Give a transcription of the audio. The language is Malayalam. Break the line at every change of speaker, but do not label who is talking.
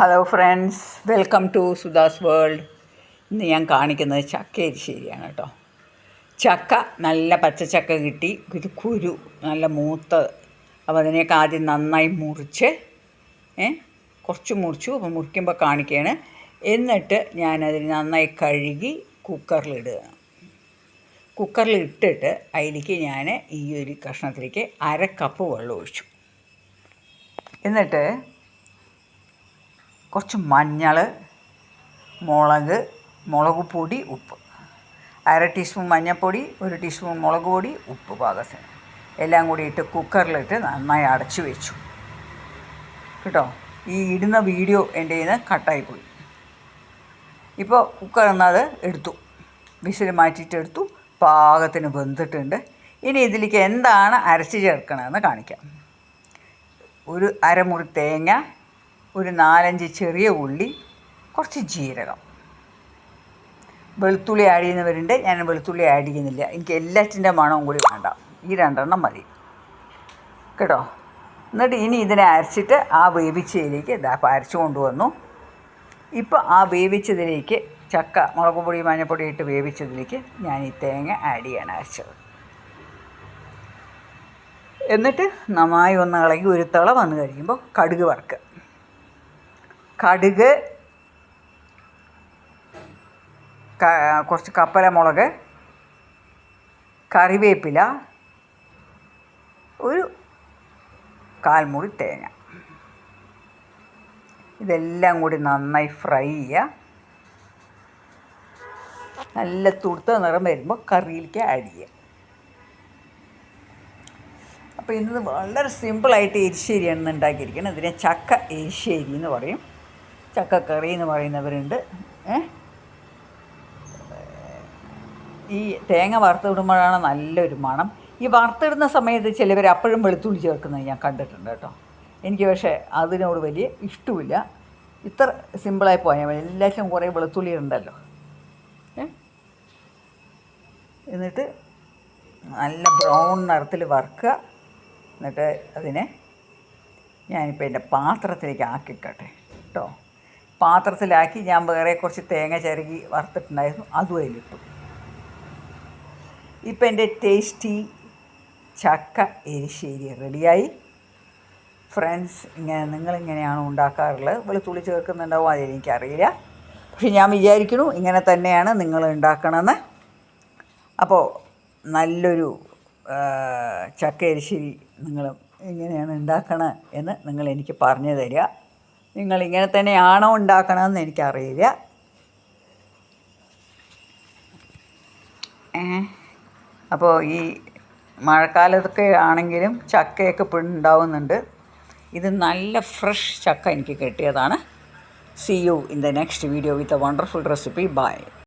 Hello friends welcome to Sudha's world ഇന്ന് ഞാൻ കാണിക്കുന്നത് ചക്ക എരിശ്ശേരിയാണ് കേട്ടോ. ചക്ക നല്ല പച്ചച്ചക്ക കിട്ടി. ഇത് കുരു നല്ല മൂത്ത് അപ്പോൾ അതിനെയൊക്കെ ആദ്യം നന്നായി മുറിച്ച് കുറച്ച് മുറിച്ചു. അപ്പോൾ മുറിക്കുമ്പോൾ കാണിക്കുകയാണ്. എന്നിട്ട് ഞാനതിന് നന്നായി കഴുകി കുക്കറിലിടുകയാണ് കുക്കറിൽ ഇട്ടിട്ട് അതിലേക്ക് ഞാൻ ഈ ഒരു കഷ്ണത്തിലേക്ക് അര കപ്പ് വെള്ളം ഒഴിച്ചു. എന്നിട്ട് കുറച്ച് മഞ്ഞൾ മുളക് മുളക് പൊടി ഉപ്പ്. അര ടീസ്പൂൺ മഞ്ഞൾപ്പൊടി ഒരു ടീസ്പൂൺ മുളക് പൊടി ഉപ്പ് പാകത്തിന്. എല്ലാം കൂടി ഇട്ട് കുക്കറിലിട്ട് നന്നായി അടച്ചു വെച്ചു. കേട്ടോ? ഈ ഇടുന്ന വീഡിയോ എന്റെ കയ്യിൽ നിന്ന് കട്ടായിപ്പോയി. ഇപ്പോൾ കുക്കർ എന്നത് എടുത്തു. വിസിൽ മാറ്റിയിട്ട് എടുത്തു പാകത്തിന് വെന്തിട്ടുണ്ട്. ഇനി ഇതിലേക്ക് എന്താണ് അരച്ച് ചേർക്കണമെന്ന് കാണിക്കാം. ഒരു അരമുറി തേങ്ങ ഒരു നാലഞ്ച് ചെറിയ ഉള്ളി കുറച്ച് ജീരകം. വെളുത്തുള്ളി ആഡ് ചെയ്യുന്നവരുണ്ട്. ഞാൻ വെളുത്തുള്ളി ആഡ് ചെയ്യുന്നില്ല. എനിക്ക് എല്ലാറ്റിന്റെ മണവും കൂടി വേണ്ട. ഈ രണ്ടെണ്ണം മതി. കേട്ടോ? എന്നിട്ട് ഇനി ഇതിനെ അരച്ചിട്ട് ആ വേവിച്ചതിലേക്ക് ഇതാ അരച്ചു കൊണ്ടുവന്നു. ഇപ്പോൾ ആ വേവിച്ചതിലേക്ക് ചക്ക മുളക് പൊടി മഞ്ഞൾപ്പൊടി ഇട്ട് വേവിച്ചതിലേക്ക് ഞാൻ ഈ തേങ്ങ ആഡ് ചെയ്യാൻ അരച്ചത്. എന്നിട്ട് നന്നായി ഒന്ന് ഇളകി ഒരു തിള വന്നു കഴിയുമ്പോൾ കടുക് വറുക്കുക. കടുക് കുറച്ച് കപ്പലമുളക് കറിവേപ്പില ഒരു കാൽമുറി തേങ്ങ. ഇതെല്ലാം കൂടി നന്നായി ഫ്രൈ ചെയ്യുക. നല്ല തുടുത്ത നിറം വരുമ്പോൾ കറിയിലേക്ക് ആഡ് ചെയ്യുക. അപ്പോൾ ഇന്ന് വളരെ സിമ്പിളായിട്ട് എരിശ്ശേരിയാണ് ഉണ്ടാക്കിയിരിക്കുന്നത്. ഇതിനെ ചക്ക എരിശ്ശേരി എന്ന് പറയും. ചക്കക്കറി എന്ന് പറയുന്നവരുണ്ട് ഈ തേങ്ങ വറുത്തിടുമ്പോഴാണ് നല്ലൊരു മണം. ഈ വറുത്തിടുന്ന സമയത്ത് ചിലവർ അപ്പോഴും വെളുത്തുള്ളി ചേർക്കുന്നത് ഞാൻ കണ്ടിട്ടുണ്ട് കേട്ടോ. എനിക്ക് പക്ഷേ അതിനോട് വലിയ ഇഷ്ടമില്ല. ഇത്ര സിമ്പിളായി പോയാൽ മതി. എല്ലാറ്റിലും കുറേ വെളുത്തുള്ളി ഉണ്ടല്ലോ. എന്നിട്ട് നല്ല ബ്രൗൺ നിറത്തിൽ വറുക്കുക. എന്നിട്ട് അതിനെ ഞാനിപ്പോൾ എന്റെ പാത്രത്തിലേക്ക് ആക്കിക്കട്ടെ കേട്ടോ. പാത്രത്തിലാക്കി ഞാൻ വേറെ കുറച്ച് തേങ്ങ ചിരകി വറുത്തിട്ടുണ്ടായിരുന്നു. അതും അതിലിട്ടു. ഇപ്പം എന്റെ ടേസ്റ്റി ചക്ക എരിശ്ശേരി റെഡിയായി. ഫ്രണ്ട്സ് ഇങ്ങനെ നിങ്ങളിങ്ങനെയാണോ ഉണ്ടാക്കാറുള്ളത്. വെളുത്തുള്ളി ചേർക്കുന്നുണ്ടാവും അതെനിക്കറിയില്ല. പക്ഷെ ഞാൻ വിചാരിക്കുന്നു ഇങ്ങനെ തന്നെയാണ് നിങ്ങൾ ഉണ്ടാക്കണമെന്ന്. അപ്പോൾ നല്ലൊരു ചക്ക എരിശ്ശേരി നിങ്ങൾ എങ്ങനെയാണ് ഉണ്ടാക്കണത് എന്ന് നിങ്ങൾ എനിക്ക് പറഞ്ഞു തരിക. നിങ്ങൾ ഇങ്ങനെ തന്നെയാണോ ഉണ്ടാക്കണമെന്ന് എനിക്കറിയില്ല. അപ്പോൾ ഈ മഴക്കാലത്തൊക്കെ ആണെങ്കിലും ചക്കയൊക്കെ ഉണ്ടാവുന്നുണ്ട്. ഇത് നല്ല ഫ്രഷ് ചക്ക എനിക്ക് കിട്ടിയതാണ്. See you in the next video with a wonderful recipe bye